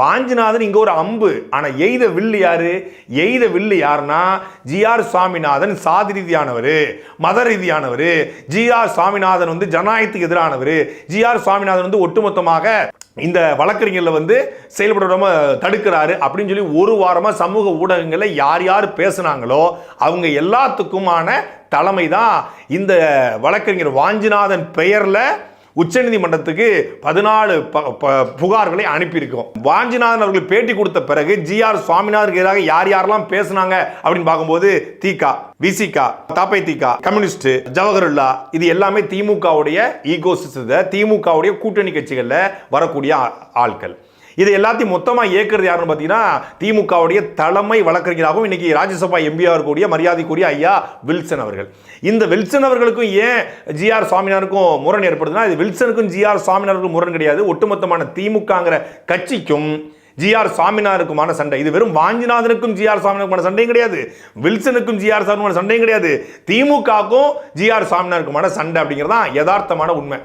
வாஞ்சிநாதன் இங்கே ஒரு அம்பு. ஆனால் எய்த வில்லு யார்? எய்த வில்லு யாருன்னா ஜிஆர் சுவாமிநாதன் சாதி ரீதியானவர் மத ரீதியானவர். ஜிஆர் சுவாமிநாதன் வந்து ஜனநாயகத்துக்கு எதிரானவர். ஜிஆர் சுவாமிநாதன் வந்து ஒட்டுமொத்தமாக இந்த வழக்கறிஞர்களை வந்து செயல்படாம தடுக்கிறாரு அப்படின்னு சொல்லி ஒரு வாரமாக சமூக ஊடகங்களில் யார் யார் பேசுனாங்களோ அவங்க எல்லாத்துக்குமான தலைமை தான் இந்த வழக்கறிஞர் வாஞ்சிநாதன் பெயரில் உச்சநீதிமன்றத்துக்கு பதினாலு ப- ப- புகார்களை அனுப்பியிருக்கோம். வாஞ்சிநாதன் அவர்கள் பேட்டி கொடுத்த பிறகு ஜிஆர் சுவாமிநாதனுக்கு எதிராக யார் யாரெல்லாம் பேசுனாங்க அப்படின்னு பார்க்கும்போது தீகா விசிகா தாப்பை தீகா கம்யூனிஸ்ட் ஜவஹர்லா இது எல்லாமே திமுகவுடைய ஈகோ திமுகவுடைய கூட்டணி கட்சிகளில் வரக்கூடிய ஆட்கள் இது எல்லாத்தையும் மொத்தமாக இயக்குறது யாருன்னு பார்த்தீங்கன்னா திமுகவுடைய தலைமை வழக்கறிஞராகவும் இன்னைக்கு ராஜ்யசபா எம்பியாக இருக்கக்கூடிய மரியாதைக்குரிய ஐயா வில்சன் அவர்கள். இந்த வில்சன் அவர்களுக்கும் ஏன் ஜிஆர் சாமினாருக்கும் முரண் ஏற்படுதுன்னா இது வில்சனுக்கும் ஜிஆர் சாமினாருக்கும் முரண் கிடையாது. ஒட்டுமொத்தமான திமுகங்கிற கட்சிக்கும் ஜிஆர் சாமினாருக்குமான சண்டை. இது வெறும் வாஞ்சிநாதனுக்கும் ஜிஆர் சாமினாருக்குமான சண்டையும் கிடையாது. வில்சனுக்கும் ஜிஆர் சுவாமிநாதன் சண்டையும் கிடையாது. திமுகவுக்கும் ஜிஆர் சாமினாருக்குமான சண்டை அப்படிங்கிறது தான் யதார்த்தமான உண்மை.